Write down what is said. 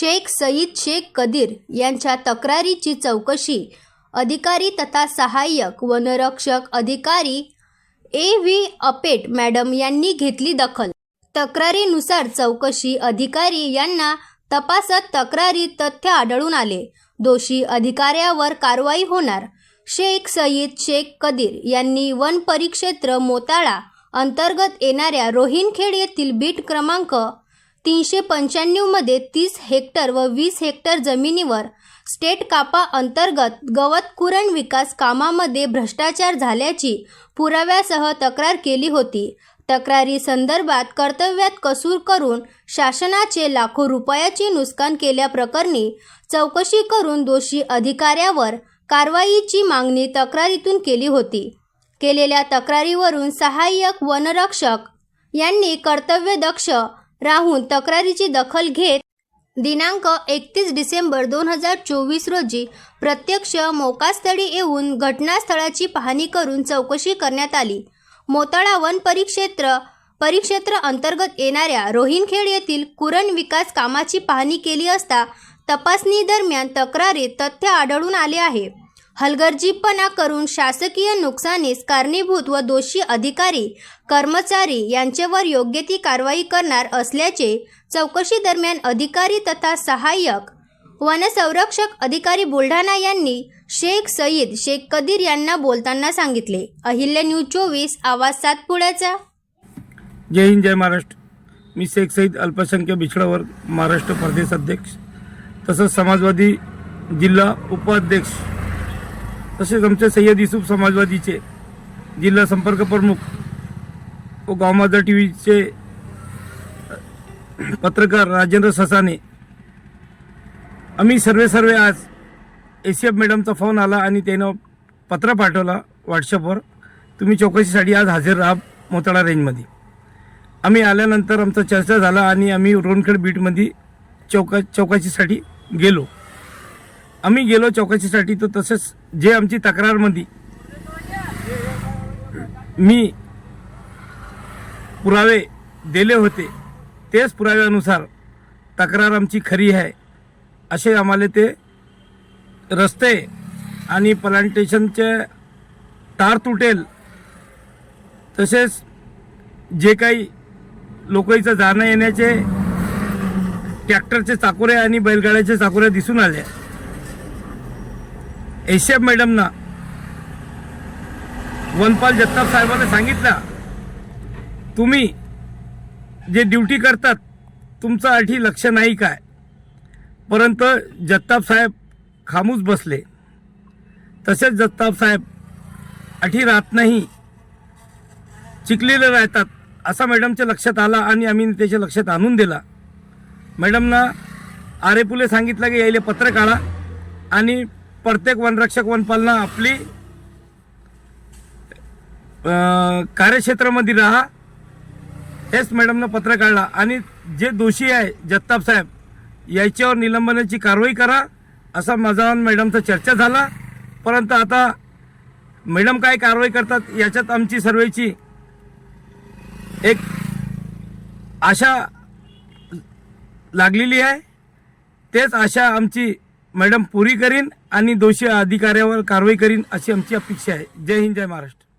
शेख सईद शेख कदीर यांच्या तक्रारीची चौकशी अधिकारी तथा सहाय्यक वनरक्षक अधिकारी ए व्ही अपेट मॅडम यांनी घेतली दखल. तक्रारीनुसार चौकशी अधिकारी यांना तपासात तक्रारी तथ्य आढळून आले. दोषी अधिकाऱ्यावर कारवाई होणार. शेख सईद शेख कदीर यांनी वन परिक्षेत्र मोताळा अंतर्गत येणाऱ्या रोहिणखेड येथील बीट क्रमांक तीनशे पंच्याण्णवमध्ये तीस हेक्टर व वीस हेक्टर जमिनीवर स्टेट कापा अंतर्गत गवत कुरण विकास कामामध्ये भ्रष्टाचार झाल्याची पुराव्यासह तक्रार केली होती. तक्रारी संदर्भात कर्तव्यात कसूर करून शासनाचे लाखो रुपयाचे नुकसान केल्याप्रकरणी चौकशी करून दोषी अधिकाऱ्यावर कारवाईची मागणी तक्रारीतून केली होती. केलेल्या तक्रारीवरून सहाय्यक वनरक्षक यांनी कर्तव्यदक्ष राहून तक्रारीची दखल घेत दिनांक एकतीस डिसेंबर दोन हजार चोवीस रोजी प्रत्यक्ष मोकास्थळी येऊन घटनास्थळाची पाहणी करून चौकशी करण्यात आली. मोताळा वन परिक्षेत्र परिक्षेत्र अंतर्गत येणाऱ्या रोहिणखेड येथील कुरण विकास कामाची पाहणी केली असता तपासणी दरम्यान तक्रारीत तथ्य आढळून आले आहे. हलगर्जीपणा करून शासकीय नुकसानीस कारणीभूत व दोषी अधिकारी कर्मचारी यांच्यावर योग्य ती कारवाई करणार असल्याचे चौकशी दरम्यान अधिकारी तथा सहाय्यक वनसंरक्षक अधिकारी बुलढाणा यांनी शेख सईद शेख कदीर यांना बोलताना सांगितले. अहिल्या न्यूज चोवीस आवाज सातपुड्याचा. जय हिंद जय महाराष्ट्र. मी शेख सईद अल्पसंख्य बिछडावर महाराष्ट्र प्रदेश अध्यक्ष तसंच समाजवादी जिल्हा उपाध्यक्ष तसेच आमचे सय्यद युसुफ समाजवादीचे जिल्हा संपर्क प्रमुख व गावमाजा टी व्हीचे पत्रकार राजेंद्र ससाने. आम्ही सर्वे सर्वे आज ए सी एफ मॅडमचा फोन आला आणि त्यानं पत्र पाठवला व्हॉट्सअपवर. तुम्ही चौकशीसाठी आज हजर राहा मोताळा रेंजमध्ये. आम्ही आल्यानंतर आमचा चर्चा झाला आणि आम्ही रोनखेड बीटमध्ये चौका चौकशीसाठी गेलो. आम्ही गेलो चौकशीसाठी तर तसंच जे आमची तक्रारमध्ये मी पुरावे दिले होते तेच पुराव्यानुसार तक्रार आमची खरी आहे. असे आम्हाला ते रस्ते आणि प्लांटेशनचे तार तुटेल तसेच जे काही लोकांचं जाणं येण्याचे ट्रॅक्टरचे चाकुरे आणि बैलगाड्याचे चाकोरे दिसून आले. एशियप मॅडमना. वनपाल जगताप साहेबांना सांगितलं तुम्ही जे ड्युटी करतात तुमचं आठी लक्ष नाही काय? परंतु जगताप साहेब खामूच बसले. तसेच जगताप साहेब आठी राहत नाही चिकलेले राहतात असा मॅडमच्या लक्षात आला आणि आम्ही त्याच्या लक्षात आणून दिला. मॅडमना आरेपुले सांगितलं की यायले पत्र काढा आणि प्रत्येक वनरक्षक वनपालना आपली कार्यक्षेत्रामध्ये राहा. हेच मॅडमनं पत्र काढला. आणि जे दोषी आहे जगताप साहेब याच्यावर निलंबनाची कारवाई करा असा माझा मॅडमचा चर्चा झाला. परंतु आता मॅडम काय कारवाई करतात याच्यात आमची सर्वेची एक आशा लागलेली आहे. तेच आशा आमची मॅडम पुरी करीन आणि दोषी अधिकाऱ्यावर कारवाई करीन अशी आमची अपेक्षा आहे. जय हिंद जय महाराष्ट्र.